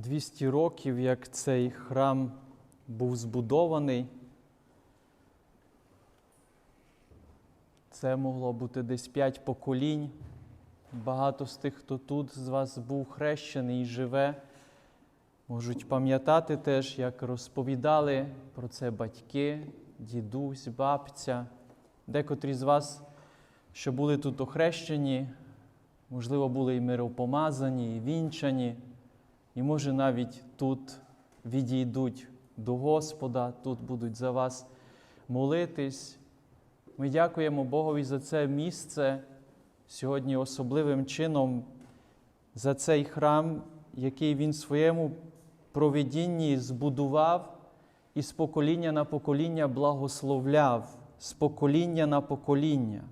200 років, як цей храм був збудований. Це могло бути десь п'ять поколінь. Багато з тих, хто тут з вас був хрещений і живе, можуть пам'ятати теж, як розповідали про це батьки, дідусь, бабця. Декотрі з вас, що були тут охрещені, можливо, були і миропомазані, і вінчані, і може навіть тут відійдуть до Господа, тут будуть за вас молитись. Ми дякуємо Богові за це місце сьогодні особливим чином, за цей храм, який Він в своєму проведінні збудував і з покоління на покоління благословляв, з покоління на покоління.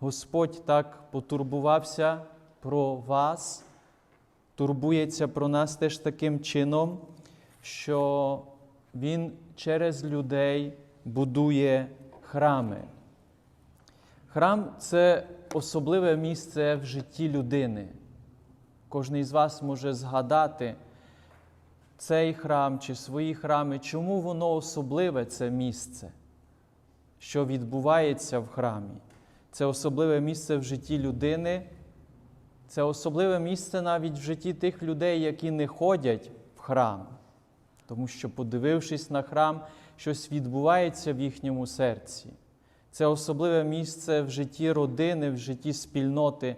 Господь так потурбувався про вас, турбується про нас теж таким чином, що Він через людей будує храми. Храм це особливе місце в житті людини. Кожен із вас може згадати цей храм чи свої храми, чому воно особливе це місце, що відбувається в храмі. Це особливе місце в житті людини, це особливе місце навіть в житті тих людей, які не ходять в храм. Тому що, подивившись на храм, щось відбувається в їхньому серці. Це особливе місце в житті родини, в житті спільноти.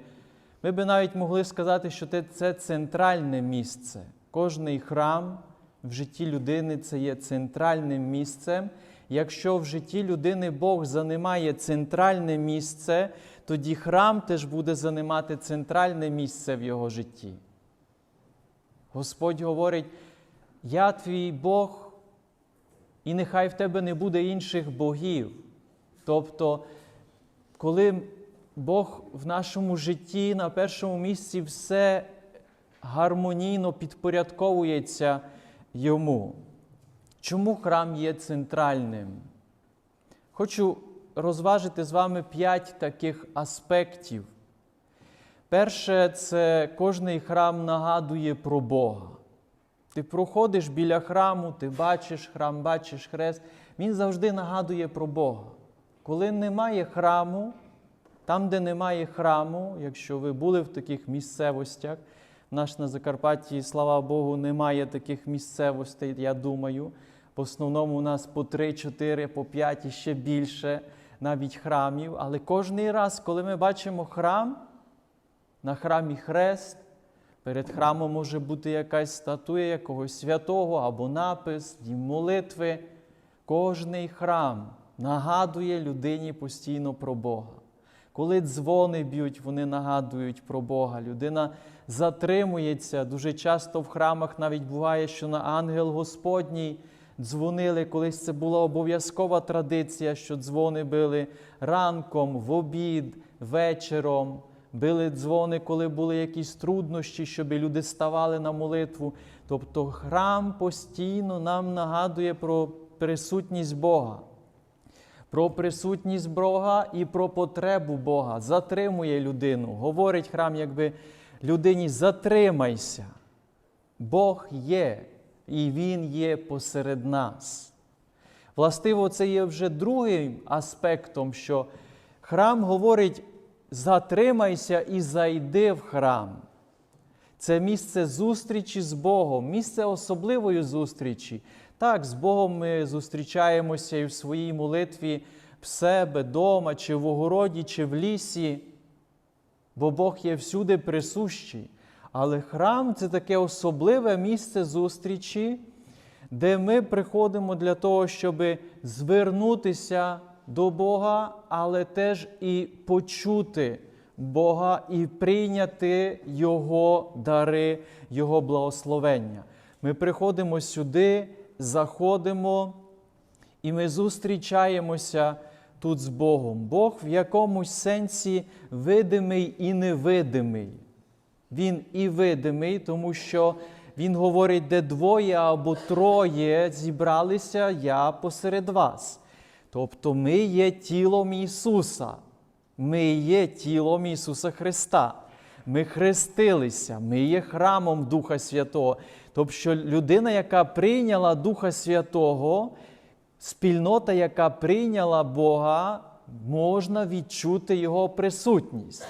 Ми би навіть могли сказати, що це центральне місце. Кожний храм в житті людини це є центральним місцем. Якщо в житті людини Бог занимає центральне місце, тоді храм теж буде занимати центральне місце в його житті. Господь говорить: Я твій Бог, і нехай в тебе не буде інших богів. Тобто, коли Бог в нашому житті на першому місці все гармонійно підпорядковується йому. Чому храм є центральним? Хочу розважити з вами п'ять таких аспектів. Перше, це кожний храм нагадує про Бога. Ти проходиш біля храму, ти бачиш храм, бачиш хрест, він завжди нагадує про Бога. Коли немає храму, там, де немає храму, якщо ви були в таких місцевостях, наш на Закарпатті, слава Богу, немає таких місцевостей, я думаю. В основному у нас по 3, 4, по 5 і ще більше навіть храмів. Але кожний раз, коли ми бачимо храм, на храмі хрест, перед храмом може бути якась статуя якогось святого або напис, дім молитви. Кожний храм нагадує людині постійно про Бога. Коли дзвони б'ють, вони нагадують про Бога. Людина затримується. Дуже часто в храмах навіть буває, що на ангел Господній дзвонили. Колись це була обов'язкова традиція, що дзвони били ранком, в обід, вечором. Били дзвони, коли були якісь труднощі, щоб люди ставали на молитву. Тобто храм постійно нам нагадує про присутність Бога про присутність Бога і про потребу Бога, затримує людину. Говорить храм, якби людині затримайся. Бог є, і Він є посеред нас. Властиво, це є вже другим аспектом, що храм говорить: затримайся і зайди в храм. Це місце зустрічі з Богом, місце особливої зустрічі. Так, з Богом ми зустрічаємося і в своїй молитві в себе, дома, чи в огороді, чи в лісі, бо Бог є всюди присущий. Але храм це таке особливе місце зустрічі, де ми приходимо для того, щоб звернутися до Бога, але теж і почути Бога і прийняти Його дари, Його благословення. Ми приходимо сюди заходимо і ми зустрічаємося тут з Богом. Бог в якомусь сенсі видимий і невидимий. Він і видимий, тому що Він говорить, де двоє або троє зібралися я посеред вас. Тобто ми є тілом Ісуса. Ми є тілом Ісуса Христа. ми хрестилися, ми є храмом Духа Святого. Тобто, людина, яка прийняла Духа Святого, спільнота, яка прийняла Бога, можна відчути Його присутність.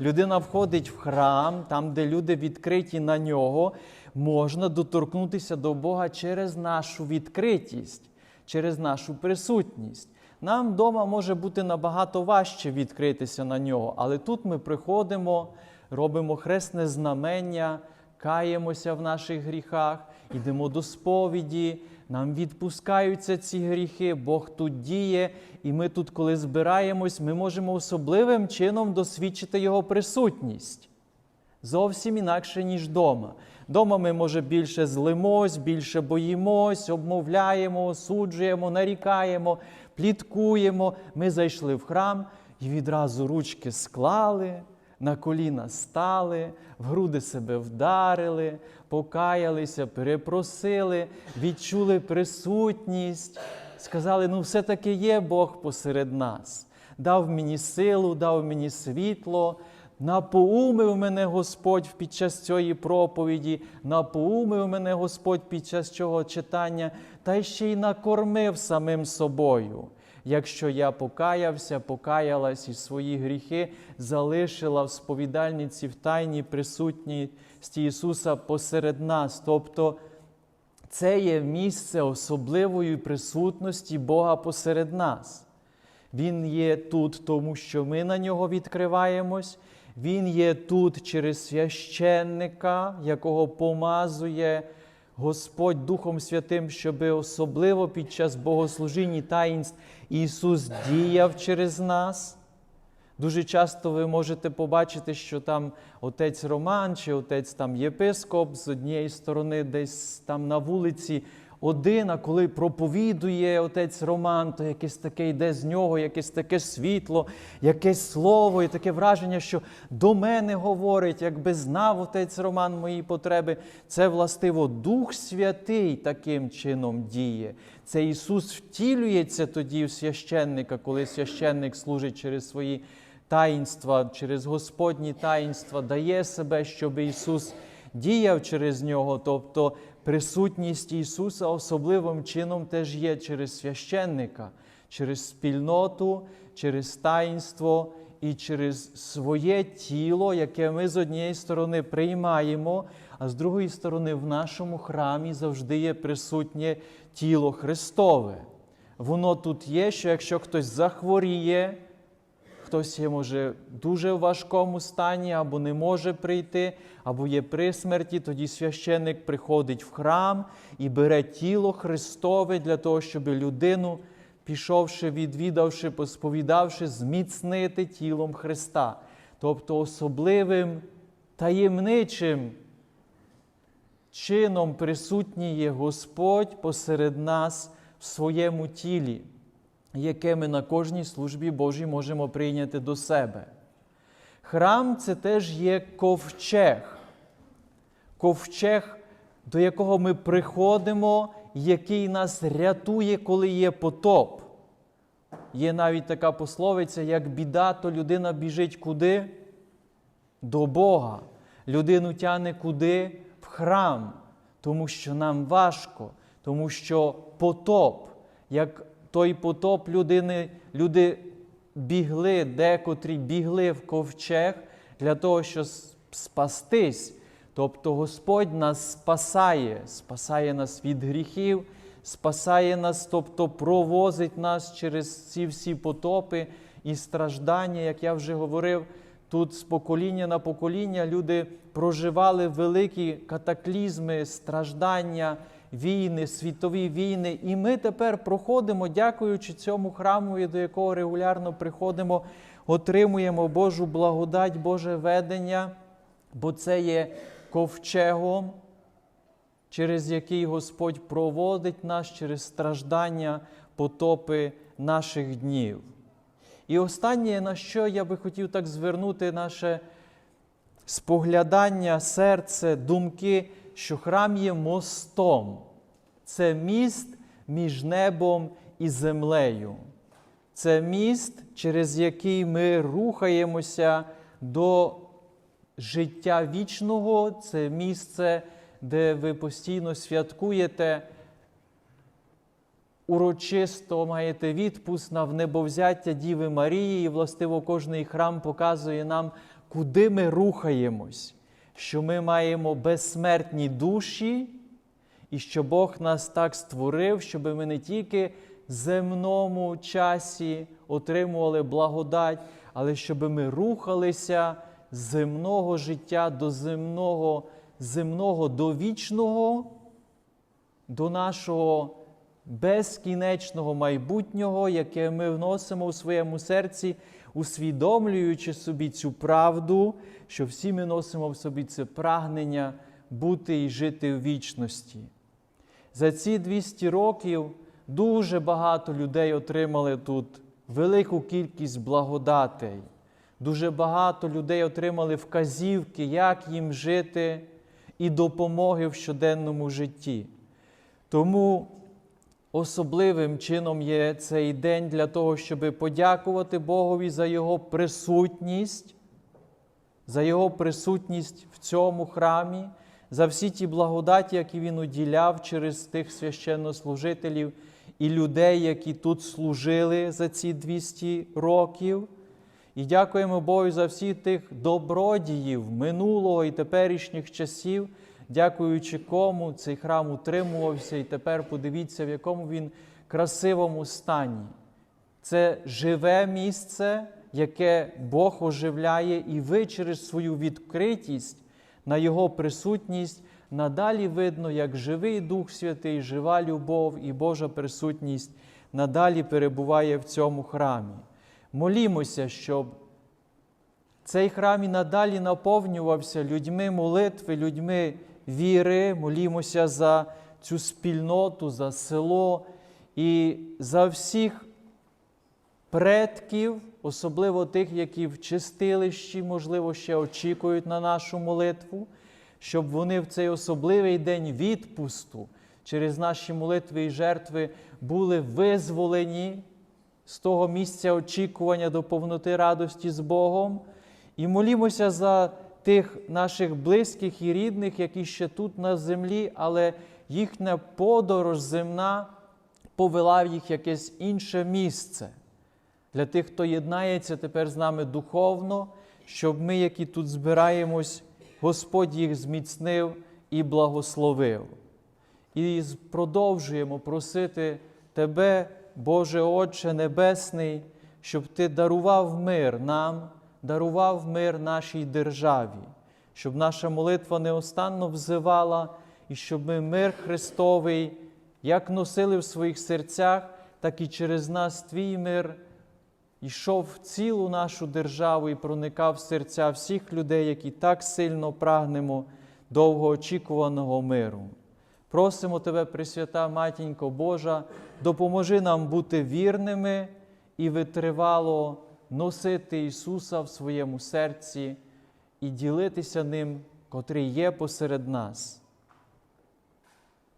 Людина входить в храм, там, де люди відкриті на нього, можна доторкнутися до Бога через нашу відкритість, через нашу присутність. Нам вдома може бути набагато важче відкритися на нього, але тут ми приходимо, робимо хресне знамення, каємося в наших гріхах, йдемо до сповіді, нам відпускаються ці гріхи, Бог тут діє, і ми тут, коли збираємось, ми можемо особливим чином досвідчити Його присутність. Зовсім інакше, ніж вдома. Дома ми, може, більше злимось, більше боїмось, обмовляємо, осуджуємо, нарікаємо, пліткуємо. Ми зайшли в храм і відразу ручки склали, на коліна стали, в груди себе вдарили, покаялися, перепросили, відчули присутність, сказали: ну, все-таки є Бог посеред нас. Дав мені силу, дав мені світло. Напоумив мене Господь під час цієї проповіді, напоумив мене Господь під час цього читання, та ще й накормив самим собою. Якщо я покаявся, покаялась і свої гріхи залишила в сповідальниці в тайні присутність Ісуса посеред нас. Тобто це є місце особливої присутності Бога посеред нас. Він є тут, тому що ми на нього відкриваємось. Він є тут через священника, якого помазує Господь Духом Святим, щоб особливо під час богослужінь і таїнств Ісус діяв через нас. Дуже часто ви можете побачити, що там отець Роман чи отець там єпископ з однієї сторони, десь там на вулиці один, а коли проповідує отець Роман, то якесь таке йде з нього, якесь таке світло, якесь слово, і таке враження, що до мене говорить, якби знав отець Роман мої потреби. Це властиво Дух Святий таким чином діє. Це Ісус втілюється тоді в священника, коли священник служить через свої таїнства, через Господні таїнства, дає себе, щоб Ісус діяв через нього. Тобто присутність Ісуса особливим чином теж є через священника, через спільноту, через таїнство і через своє тіло, яке ми з однієї сторони приймаємо, а з другої сторони, в нашому храмі завжди є присутнє тіло Христове. Воно тут є, що якщо хтось захворіє, хтось є, може, дуже в важкому стані, або не може прийти, або є при смерті, тоді священник приходить в храм і бере тіло Христове для того, щоб людину, пішовши, відвідавши, посповідавши, зміцнити тілом Христа. Тобто особливим таємничим чином присутній є Господь посеред нас в своєму тілі яке ми на кожній службі Божій можемо прийняти до себе. Храм це теж є ковчег, ковчег, до якого ми приходимо, який нас рятує, коли є потоп. Є навіть така пословиця, як біда, то людина біжить куди? До Бога. Людину тяне куди? В храм, тому що нам важко, тому що потоп, як той потоп людини, люди бігли, декотрі бігли в ковчег для того, щоб спастись. Тобто Господь нас спасає, спасає нас від гріхів, спасає нас, тобто провозить нас через ці всі потопи і страждання, як я вже говорив. Тут з покоління на покоління люди проживали великі катаклізми, страждання, війни, світові війни. І ми тепер проходимо, дякуючи цьому храму, до якого регулярно приходимо, отримуємо Божу благодать, Боже ведення, бо це є ковчегом, через який Господь проводить нас через страждання, потопи наших днів. І останнє, на що я би хотів так звернути наше споглядання, серце, думки, що храм є мостом. Це міст між небом і землею. Це міст, через який ми рухаємося до життя вічного, це місце, де ви постійно святкуєте, урочисто маєте відпуск на внебовзяття Діви Марії, і властиво кожний храм показує нам, куди ми рухаємось, що ми маємо безсмертні душі, і що Бог нас так створив, щоб ми не тільки в земному часі отримували благодать, але щоб ми рухалися з земного життя до земного, земного до вічного, до нашого безкінечного майбутнього, яке ми вносимо в своєму серці, усвідомлюючи собі цю правду, що всі ми носимо в собі це прагнення бути і жити в вічності. За ці 200 років дуже багато людей отримали тут велику кількість благодатей. Дуже багато людей отримали вказівки, як їм жити і допомоги в щоденному житті. Тому особливим чином є цей день для того, щоб подякувати Богові за Його присутність, за Його присутність в цьому храмі, за всі ті благодаті, які Він уділяв через тих священнослужителів і людей, які тут служили за ці 200 років. І дякуємо Богу за всіх тих добродіїв минулого і теперішніх часів, дякуючи кому цей храм утримувався, і тепер подивіться, в якому він красивому стані. Це живе місце, яке Бог оживляє, і ви через свою відкритість на Його присутність надалі видно, як живий Дух Святий, жива любов і Божа присутність надалі перебуває в цьому храмі. Молімося, щоб цей храм і надалі наповнювався людьми молитви, людьми віри. Молімося за цю спільноту, за село і за всіх предків, особливо тих, які в чистилищі, можливо, ще очікують на нашу молитву, щоб вони в цей особливий день відпусту через наші молитви і жертви були визволені з того місця очікування до повноти радості з Богом. І молімося за тих наших близьких і рідних, які ще тут на землі, але їхня подорож земна повела в їх якесь інше місце. Для тих, хто єднається тепер з нами духовно, щоб ми, які тут збираємось, Господь їх зміцнив і благословив. І продовжуємо просити Тебе, Боже Отче Небесний, щоб Ти дарував мир нам, дарував мир нашій державі, щоб наша молитва неостанно взивала, і щоб ми мир Христовий як носили в своїх серцях, так і через нас Твій мир йшов в цілу нашу державу і проникав в серця всіх людей, які так сильно прагнемо довгоочікуваного миру. Просимо Тебе, Пресвята Матінько Божа, допоможи нам бути вірними і витривало носити Ісуса в своєму серці і ділитися ним, котрий є посеред нас.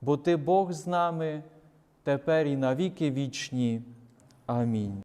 Бо Ти Бог з нами тепер і навіки вічні. Амінь.